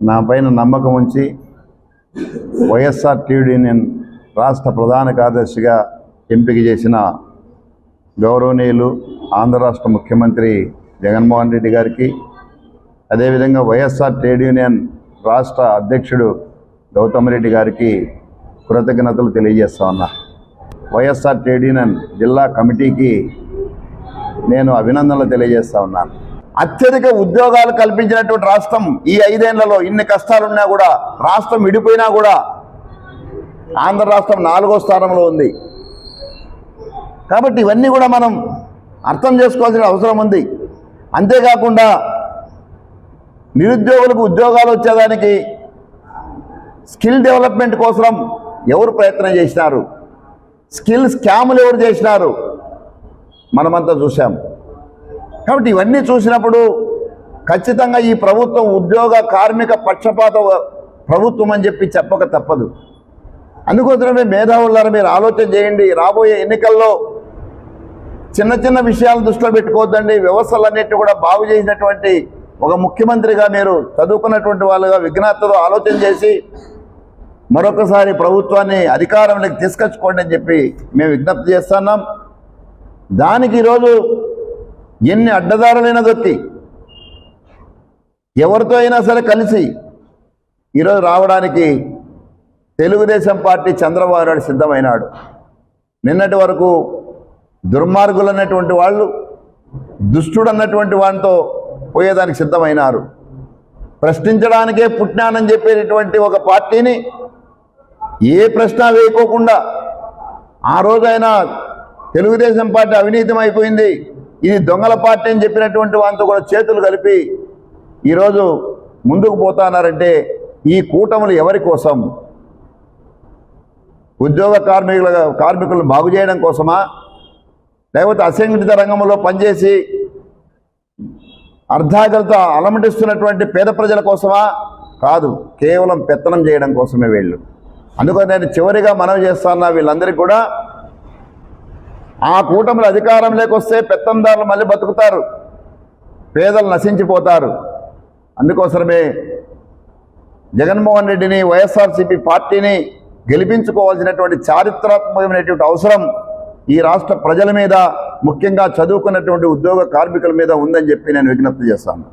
నా పైన నమ్మకం ఉంచి వైఎస్ఆర్ ట్రేడ్ యూనియన్ రాష్ట్ర ప్రధాన కార్యదర్శిగా ఎంపిక చేసిన గౌరవనీయులు ఆంధ్ర రాష్ట్ర ముఖ్యమంత్రి జగన్మోహన్ రెడ్డి గారికి అదేవిధంగా వైఎస్ఆర్ ట్రేడ్ యూనియన్ రాష్ట్ర అధ్యక్షుడు గౌతమ్ రెడ్డి గారికి కృతజ్ఞతలు తెలియజేస్తా ఉన్నా. వైఎస్ఆర్ ట్రేడ్ యూనియన్ జిల్లా కమిటీకి నేను అభినందనలు తెలియజేస్తా ఉన్నాను. అత్యధిక ఉద్యోగాలు కల్పించినటువంటి రాష్ట్రం ఈ ఐదేళ్ళలో ఇన్ని కష్టాలున్నా కూడా రాష్ట్రం విడిపోయినా కూడా ఆంధ్ర రాష్ట్రం నాలుగో స్థానంలో ఉంది. కాబట్టి ఇవన్నీ కూడా మనం అర్థం చేసుకోవాల్సిన అవసరం ఉంది. అంతేకాకుండా నిరుద్యోగులకు ఉద్యోగాలు వచ్చేదానికి స్కిల్ డెవలప్మెంట్ కోసం ఎవరు ప్రయత్నం చేసినారు? స్కిల్ స్కాములు ఎవరు చేసినారు? మనమంతా చూసాం కాబట్టి ఇవన్నీ చూసినప్పుడు ఖచ్చితంగా ఈ ప్రభుత్వం ఉద్యోగ కార్మిక పక్షపాత ప్రభుత్వం అని చెప్పి చెప్పక తప్పదు. అందుకోసమే మేధావులారా మీరు ఆలోచన చేయండి. రాబోయే ఎన్నికల్లో చిన్న చిన్న విషయాలు దృష్టిలో పెట్టుకోవద్దండి. వ్యవస్థలన్నిటి కూడా బాగు చేసినటువంటి ఒక ముఖ్యమంత్రిగా మీరు చదువుకున్నటువంటి వాళ్ళుగా విజ్ఞాతతో ఆలోచన చేసి మరొకసారి ప్రభుత్వాన్ని అధికారంలోకి తీసుకొచ్చుకోండి అని చెప్పి మేము విజ్ఞప్తి చేస్తున్నాం. దానికి ఈరోజు ఎన్ని అడ్డదారులైనా దొక్కి ఎవరితో అయినా సరే కలిసి ఈరోజు రావడానికి తెలుగుదేశం పార్టీ చంద్రబాబు నాయుడు సిద్ధమైనాడు. నిన్నటి వరకు దుర్మార్గులు అన్నటువంటి వాళ్ళు దుష్టుడు అన్నటువంటి వాడితో పోయేదానికి సిద్ధమైనారు. ప్రశ్నించడానికే పుట్టినానని చెప్పేటటువంటి ఒక పార్టీని ఏ ప్రశ్న వేయకోకుండా ఆ రోజైనా తెలుగుదేశం పార్టీ అవినీతం అయిపోయింది ఇది దొంగల పార్టీ అని చెప్పినటువంటి వారితో కూడా చేతులు కలిపి ఈరోజు ముందుకు పోతున్నారంటే ఈ కూటములు ఎవరి కోసం? ఉద్యోగ కార్మికుల కార్మికులను బాగు చేయడం కోసమా? లేకపోతే అసంఘటిత రంగంలో పనిచేసి అర్ధాగలత అలమటిస్తున్నటువంటి పేద ప్రజల కోసమా? కాదు కేవలం పెత్తనం చేయడం కోసమే వీళ్ళు. అందుకని నేను చివరిగా మనవి చేస్తున్నా వీళ్ళందరికీ కూడా ఆ కూటములు అధికారం వస్తే పెత్తందారులు మళ్ళీ బతుకుతారు. పేదలు నశించిపోతారు. అందుకోసమే జగన్మోహన్ రెడ్డిని వైఎస్ఆర్సీపీ పార్టీని గెలిపించుకోవాల్సినటువంటి చారిత్రాత్మకమైనటువంటి అవసరం ఈ రాష్ట్ర ప్రజల మీద ముఖ్యంగా చదువుకున్నటువంటి ఉద్యోగ కార్మికుల మీద ఉందని చెప్పి నేను విజ్ఞప్తి చేస్తాను.